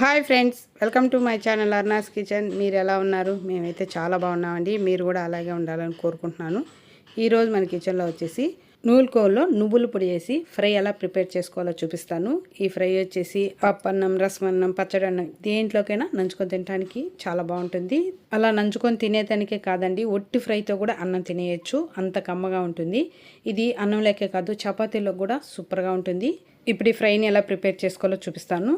Hi friends welcome to my channel Arna's kitchen. మీరు ఎలా ఉన్నారు? మేమైతే చాలా బాగున్నామండి. మీరు కూడా అలాగే ఉండాలని కోరుకుంటున్నాను. ఈరోజు మన కిచెన్లో వచ్చేసి నూలుకోల్లో నువ్వులు పొడి వేసి ఫ్రై ఎలా ప్రిపేర్ చేసుకోవాలో చూపిస్తాను. ఈ ఫ్రై వచ్చేసి పప్పన్నం రసమన్నం పచ్చడన్నం దేంట్లోకైనా నంచుకొని తినడానికి చాలా బాగుంటుంది. అలా నంచుకొని తినేదానికే కాదండి ఒట్టి ఫ్రైతో కూడా అన్నం తినేయచ్చు. అంత కమ్మగా ఉంటుంది. ఇది అన్నం లేకే కాదు చపాతీలో కూడా సూపర్గా ఉంటుంది. ఇప్పుడు ఈ ఫ్రైని ఎలా ప్రిపేర్ చేసుకోవాలో చూపిస్తాను.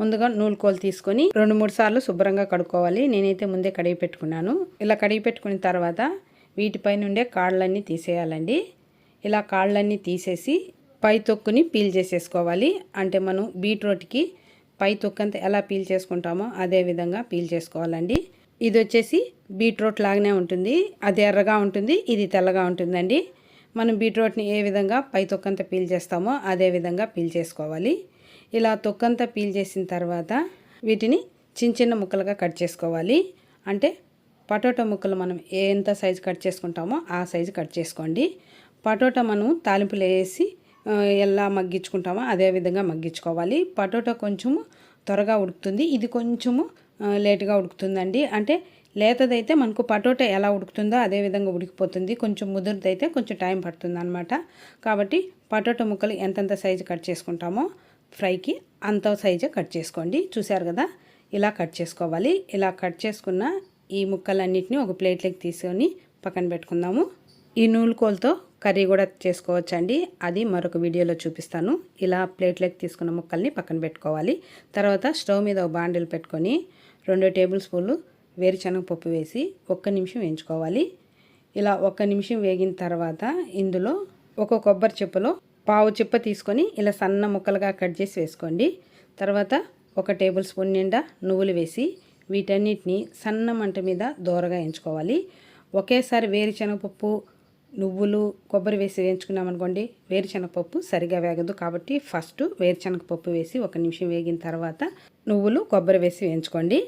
ముందుగా నూలుకోలు తీసుకొని రెండు మూడు సార్లు శుభ్రంగా కడుక్కోవాలి. నేనైతే ముందే కడిగి పెట్టుకున్నాను. ఇలా కడిగి పెట్టుకున్న తర్వాత వీటిపై నుండే కాళ్ళన్నీ తీసేయాలండి. ఇలా కాళ్ళన్నీ తీసేసి పై తొక్కుని పీల్ చేసేసుకోవాలి. అంటే మనం బీట్రూట్కి పై తొక్కు అంతా ఎలా పీల్ చేసుకుంటామో అదే విధంగా పీల్ చేసుకోవాలండి. ఇది వచ్చేసి బీట్రూట్ లాగానే ఉంటుంది. అది ఎర్రగా ఉంటుంది ఇది తెల్లగా ఉంటుందండి. మనం బీట్రూట్ని ఏ విధంగా పై తొక్కంతా పీల్ చేస్తామో అదే విధంగా పీల్ చేసుకోవాలి. ఇలా తొక్కంతా పీల్ చేసిన తర్వాత వీటిని చిన్న చిన్న ముక్కలుగా కట్ చేసుకోవాలి. అంటే పటోటా ముక్కలు మనం ఎంత సైజు కట్ చేసుకుంటామో ఆ సైజు కట్ చేసుకోండి. పటోటా మనం తాలింపులు వేసి ఎలా మగ్గించుకుంటామో అదే విధంగా మగ్గించుకోవాలి. పటోటా కొంచెము త్వరగా ఉడుకుతుంది. ఇది కొంచెము లేటుగా ఉడుకుతుందండి. అంటే లేతదైతే మనకు పటోటా ఎలా ఉడుకుతుందో అదే విధంగా ఉడికిపోతుంది. కొంచెం ముదురుదైతే కొంచెం టైం పడుతుంది అనమాట కాబట్టి పటోటా ముక్కలు ఎంతెంత సైజు కట్ చేసుకుంటామో ఫ్రైకి అంత సైజే కట్ చేసుకోండి. చూశారు కదా? ఇలా కట్ చేసుకోవాలి. ఇలా కట్ చేసుకున్న ఈ ముక్కలన్నిటిని ఒక ప్లేట్లోకి తీసుకొని పక్కన పెట్టుకుందాము. ఈ నూలుకోలతో కర్రీ కూడా చేసుకోవచ్చండి. అది మరొక వీడియోలో చూపిస్తాను. ఇలా ప్లేట్లోకి తీసుకున్న ముక్కల్ని పక్కన పెట్టుకోవాలి. తర్వాత స్టవ్ మీద ఒక బాండిల్ పెట్టుకొని రెండు టేబుల్ స్పూన్లు వేరుశనగ పప్పు వేసి ఒక్క నిమిషం వేయించుకోవాలి. ఇలా ఒక్క నిమిషం వేగిన తర్వాత ఇందులో ఒక కొబ్బరి చెప్పులో పావు చిప్ప తీసుకొని ఇలా సన్న ముక్కలుగా కట్ చేసి వేసుకోండి. తర్వాత ఒక టేబుల్ స్పూన్ నిండా నువ్వులు వేసి వీటన్నిటిని సన్న మంట మీద దోరగా ఎంచుకోవాలి. ఒకేసారి వేరుశనగపప్పు నువ్వులు కొబ్బరి వేసి వేయించుకున్నామనుకోండి వేరుశనగపప్పు సరిగా వేగదు కాబట్టి ఫస్ట్ వేరుశనగపప్పు వేసి ఒక నిమిషం వేగిన తర్వాత నువ్వులు కొబ్బరి వేసి వేయించుకోండి.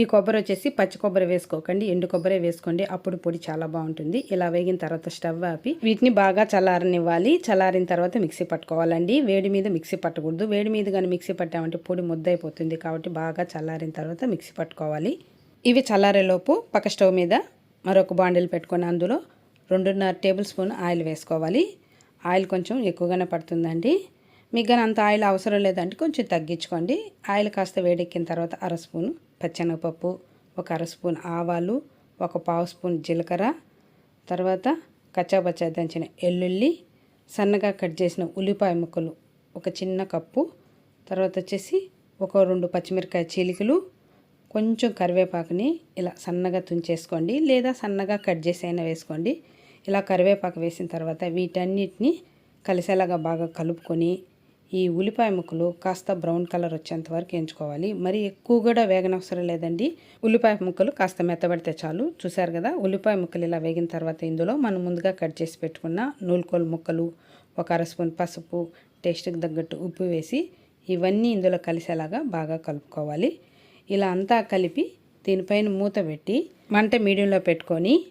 ఈ కొబ్బరి వచ్చేసి పచ్చి కొబ్బరి వేసుకోకండి ఎండు కొబ్బరి వేసుకోండి. అప్పుడు పొడి చాలా బాగుంటుంది. ఇలా వేగిన తర్వాత స్టవ్ ఆపి వీటిని బాగా చల్లారనివ్వాలి. చల్లారిన తర్వాత మిక్సీ పట్టుకోవాలండి. వేడి మీద మిక్సీ పట్టకూడదు. వేడి మీద కానీ మిక్సీ పట్టామంటే పొడి ముద్ద అయిపోతుంది కాబట్టి బాగా చల్లారిన తర్వాత మిక్సీ పట్టుకోవాలి. ఇవి చల్లారేలోపు పక్క స్టవ్ మీద మరొక బాండిల్ పెట్టుకొని అందులో రెండున్నర టేబుల్ స్పూన్ ఆయిల్ వేసుకోవాలి. ఆయిల్ కొంచెం ఎక్కువగానే పడుతుందండి. మీకు కానీ అంత ఆయిల్ అవసరం లేదంటే కొంచెం తగ్గించుకోండి. ఆయిల్ కాస్త వేడెక్కిన తర్వాత అర స్పూను పచ్చెనగపప్పు ఒక అర స్పూన్ ఆవాలు ఒక పావు స్పూన్ జీలకర్ర తర్వాత కచ్చాపచ్చా దంచిన ఎల్లుల్లి సన్నగా కట్ చేసిన ఉల్లిపాయ ముక్కలు ఒక చిన్న కప్పు తర్వాత వచ్చేసి ఒక రెండు పచ్చిమిరకాయ చీలికలు కొంచెం కరివేపాకుని ఇలా సన్నగా తుంచేసుకోండి లేదా సన్నగా కట్ చేసి అయినా వేసుకోండి. ఇలా కరివేపాకు వేసిన తర్వాత వీటన్నిటిని కలిసేలాగా బాగా కలుపుకొని ఈ ఉల్లిపాయ ముక్కలు కాస్త బ్రౌన్ కలర్ వచ్చేంత వరకు ఎంచుకోవాలి. మరి ఎక్కువ కూడా వేగనవసరం లేదండి. ఉల్లిపాయ ముక్కలు కాస్త మెత్తబడితే చాలు. చూశారు కదా ఉల్లిపాయ ముక్కలు ఇలా వేగిన తర్వాత ఇందులో మనం ముందుగా కట్ చేసి పెట్టుకున్న నూలుకోలు ముక్కలు ఒక అర స్పూన్ పసుపు టేస్ట్కి తగ్గట్టు ఉప్పు వేసి ఇవన్నీ ఇందులో కలిసేలాగా బాగా కలుపుకోవాలి. ఇలా అంతా కలిపి దీనిపైన మూత పెట్టి మంట మీడియంలో పెట్టుకొని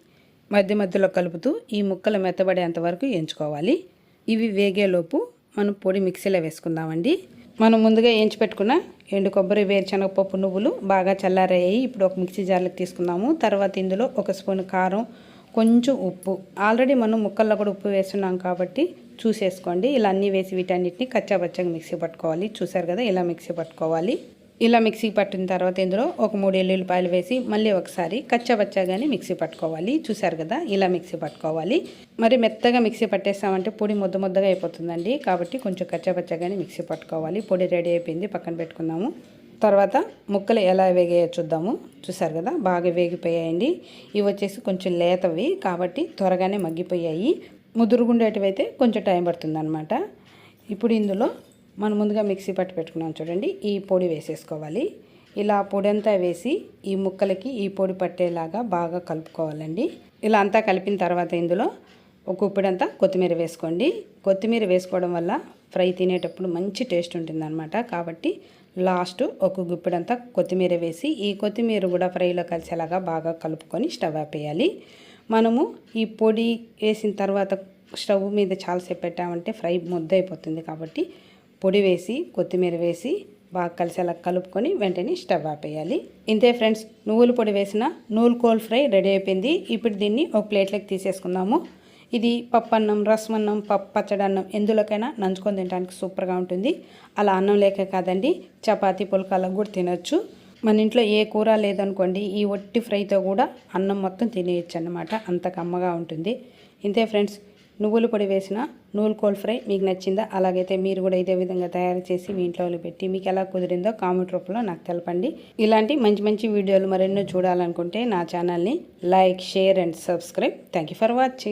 మధ్య మధ్యలో కలుపుతూ ఈ ముక్కలు మెత్తబడేంత వరకు ఎంచుకోవాలి. ఇవి వేగేలోపు మనం పొడి మిక్సీలో వేసుకుందామండి. మనం ముందుగా వేయించి పెట్టుకున్న ఎండు కొబ్బరి వేరుశనగపప్పు నువ్వులు బాగా చల్లారయ్యాయి. ఇప్పుడు ఒక మిక్సీ జార్లోకి తీసుకుందాము. తర్వాత ఇందులో ఒక స్పూన్ కారం కొంచెం ఉప్పు. ఆల్రెడీ మనం ముక్కల్లో కూడా ఉప్పు వేస్తున్నాం కాబట్టి చూసేసుకోండి. ఇలా అన్నీ వేసి వీటన్నిటిని కచ్చాబచ్చగా మిక్సీ పట్టుకోవాలి. చూసారు కదా ఇలా మిక్సీ పట్టుకోవాలి. ఇలా మిక్సీ పట్టిన తర్వాత ఇందులో ఒక మూడు ఎల్లుల్లిపాయలు వేసి మళ్ళీ ఒకసారి కచ్చాబచ్చాగానే మిక్సీ పట్టుకోవాలి. చూసారు కదా? ఇలా మిక్సీ పట్టుకోవాలి. మరి మెత్తగా మిక్సీ పట్టేస్తామంటే పొడి ముద్ద ముద్దగా అయిపోతుందండి. కాబట్టి కొంచెం కచ్చాబచ్చాగానే మిక్సీ పట్టుకోవాలి. పొడి రెడీ అయిపోయింది. పక్కన పెట్టుకుందాము తర్వాత ముక్కలు ఎలా వేగాయో చూద్దాము. చూసారు కదా? బాగా వేగిపోయాయండి. ఇవి వచ్చేసి కొంచెం లేతవి కాబట్టి త్వరగానే మగ్గిపోయాయి. ముదురుగుండేటివైతే కొంచెం టైం పడుతుంది ఇప్పుడు ఇందులో మనం ముందుగా మిక్సీ పట్టి పెట్టుకున్నాం చూడండి. ఈ పొడి వేసేసుకోవాలి. ఇలా పొడి అంతా వేసి ఈ ముక్కలకి ఈ పొడి పట్టేలాగా బాగా కలుపుకోవాలండి. ఇలా అంతా కలిపిన తర్వాత ఇందులో ఒక ఉప్పిడంతా కొత్తిమీర వేసుకోండి. కొత్తిమీర వేసుకోవడం వల్ల ఫ్రై తినేటప్పుడు మంచి టేస్ట్ ఉంటుందన్నమాట. కాబట్టి లాస్ట్ ఒక గుప్పిడంతా కొత్తిమీర వేసి ఈ కొత్తిమీర కూడా ఫ్రైలో కలిసేలాగా బాగా కలుపుకొని స్టవ్ ఆపేయాలి. మనము ఈ పొడి వేసిన తర్వాత స్టవ్ మీద చాలాసేపు పెట్టామంటే ఫ్రై ముద్ద అయిపోతుంది కాబట్టి పొడి వేసి కొత్తిమీర వేసి బాగా కలిసేలా కలుపుకొని వెంటనే స్టవ్ ఆపేయాలి. ఇంతే ఫ్రెండ్స్ నువ్వుల పొడి వేసిన నూలు కోల్ ఫ్రై రెడీ అయిపోయింది. ఇప్పుడు దీన్ని ఒక ప్లేట్లోకి తీసేసుకుందాము. ఇది పప్పన్నం అన్నం రసం అన్నం పప్పు పచ్చడి అన్నం ఎందులోకైనా నంచుకొని తినడానికి సూపర్గా ఉంటుంది. అలా అన్నం లేక కాదండి చపాతి పుల్కాలకు కూడా తినొచ్చు. మన ఇంట్లో ఏ కూర లేదనుకోండి ఈ ఒట్టి ఫ్రైతో కూడా అన్నం మొత్తం తినేయచ్చు అన్నమాట అంత కమ్మగా ఉంటుంది. ఇంతే ఫ్రెండ్స్ నువ్వుల పొడి వేసిన నూలుకోల్ ఫ్రై మీకు నచ్చిందా? అలాగైతే మీరు కూడా ఇదే విధంగా తయారు చేసి మీ ఇంట్లో వాళ్ళు పెట్టి మీకు ఎలా కుదిరిందో కామెంట్ రూపంలో నాకు తెలపండి. ఇలాంటి మంచి మంచి వీడియోలు మరెన్నో చూడాలనుకుంటే నా ఛానల్ని like share and subscribe. Thank you for watching.